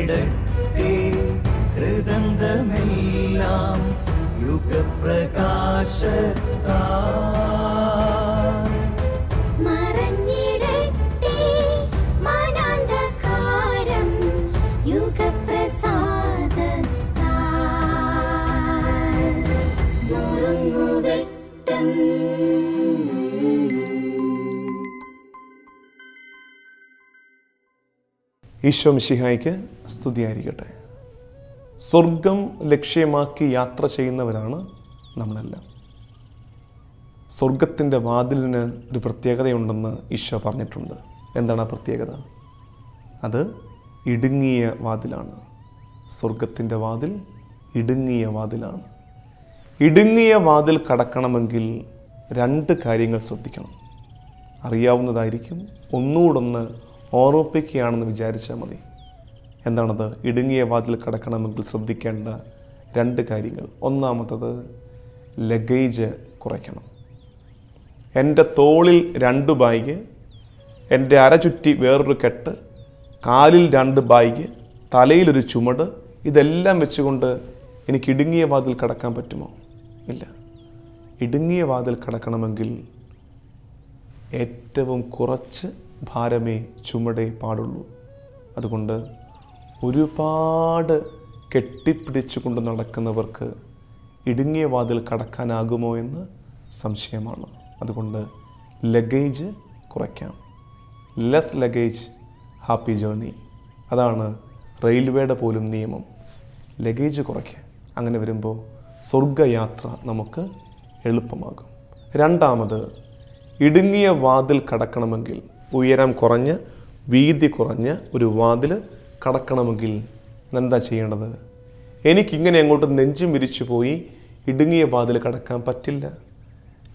ഇറങ്ങിടട്ടെ ഹൃദന്തമെല്ലാം യുഗപ്രകാശത്താ ഈശോ മിശിഹായ്ക്ക് സ്തുതിയായിരിക്കട്ടെ. സ്വർഗം ലക്ഷ്യമാക്കി യാത്ര ചെയ്യുന്നവരാണ് നമ്മളെല്ലാം. സ്വർഗത്തിന്റെ വാതിലിന് ഒരു പ്രത്യേകതയുണ്ടെന്ന് ഈശോ പറഞ്ഞിട്ടുണ്ട്. എന്താണ് ആ പ്രത്യേകത? അത് ഇടുങ്ങിയ വാതിലാണ്. സ്വർഗത്തിന്റെ വാതിൽ ഇടുങ്ങിയ വാതിലാണ്. ഇടുങ്ങിയ വാതിൽ കടക്കണമെങ്കിൽ രണ്ട് കാര്യങ്ങൾ ശ്രദ്ധിക്കണം. അറിയാവുന്നതായിരിക്കും. ഒന്നുകൂടൊന്ന് ഓർമ്മിപ്പിക്കുകയാണെന്ന് വിചാരിച്ചാൽ മതി. എന്താണത്? ഇടുങ്ങിയ വാതിൽ കടക്കണമെങ്കിൽ ശ്രദ്ധിക്കേണ്ട രണ്ട് കാര്യങ്ങൾ. ഒന്നാമത്തത് ലഗേജ് കുറയ്ക്കണം. എന്റെ തോളിൽ രണ്ട് ബാഗ് എന്റെ അരചുറ്റി വേറൊരു കെട്ട് കാലിൽ രണ്ട് ബാഗ് തലയിലൊരു ചുമട് ഇതെല്ലാം വെച്ചുകൊണ്ട് എനിക്ക് ഇടുങ്ങിയ വാതിൽ കടക്കാൻ പറ്റുമോ? ഇല്ല. ഇടുങ്ങിയ വാതിൽ കടക്കണമെങ്കിൽ ഏറ്റവും കുറച്ച് ഭാരമേ ചുമടേ പാടുള്ളൂ. അതുകൊണ്ട് ഒരുപാട് കെട്ടിപ്പിടിച്ചുകൊണ്ട് നടക്കുന്നവർക്ക് ഇടുങ്ങിയ വാതിൽ കടക്കാനാകുമോ എന്ന് സംശയമാണ്. അതുകൊണ്ട് ലഗേജ് കുറയ്ക്കാം. ലെസ് ലഗേജ് ഹാപ്പി ജേർണി അതാണ് റെയിൽവേയുടെ പോലും നിയമം. ലഗേജ് കുറയ്ക്കുക. അങ്ങനെ വരുമ്പോൾ സ്വർഗയാത്ര നമുക്ക് എളുപ്പമാകും. രണ്ടാമത് ഇടുങ്ങിയ വാതിൽ കടക്കണമെങ്കിൽ ഉയരം കുറഞ്ഞ് വീതി കുറഞ്ഞ ഒരു വാതിൽ കടക്കണമെങ്കിൽ ഞാൻ എന്താ ചെയ്യേണ്ടത്? എനിക്കിങ്ങനെ അങ്ങോട്ട് നെഞ്ചും വിരിച്ചു പോയി ഇടുങ്ങിയ വാതിൽ കടക്കാൻ പറ്റില്ല.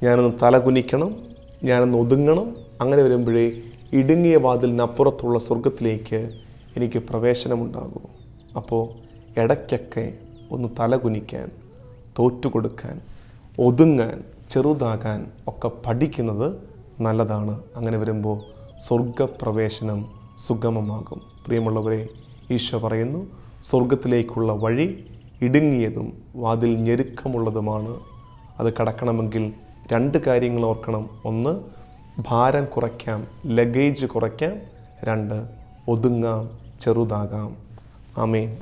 ഞാനൊന്ന് തല കുനിക്കണം ഞാനൊന്ന് ഒതുങ്ങണം. അങ്ങനെ വരുമ്പോഴേ ഇടുങ്ങിയ വാതിലിനപ്പുറത്തുള്ള സ്വർഗത്തിലേക്ക് എനിക്ക് പ്രവേശനമുണ്ടാകൂ. അപ്പോൾ ഇടയ്ക്കൊക്കെ ഒന്ന് തല കുനിക്കാൻ തോറ്റുകൊടുക്കാൻ ഒതുങ്ങാൻ ചെറുതാകാൻ ഒക്കെ പഠിക്കുന്നത് നല്ലതാണ്. അങ്ങനെ വരുമ്പോൾ സ്വർഗപ്രവേശനം സുഗമമാകും. പ്രിയമുള്ളവരെ ഈശോ പറയുന്നു സ്വർഗത്തിലേക്കുള്ള വഴി ഇടുങ്ങിയതും വാതിൽ ഞെരുക്കമുള്ളതുമാണ്. അത് കടക്കണമെങ്കിൽ രണ്ട് കാര്യങ്ങൾ ഓർക്കണം. ഒന്ന് ഭാരം കുറയ്ക്കാം ലഗേജ് കുറയ്ക്കാം. രണ്ട് ഒതുങ്ങാം ചെറുതാകാം. ആമേൻ.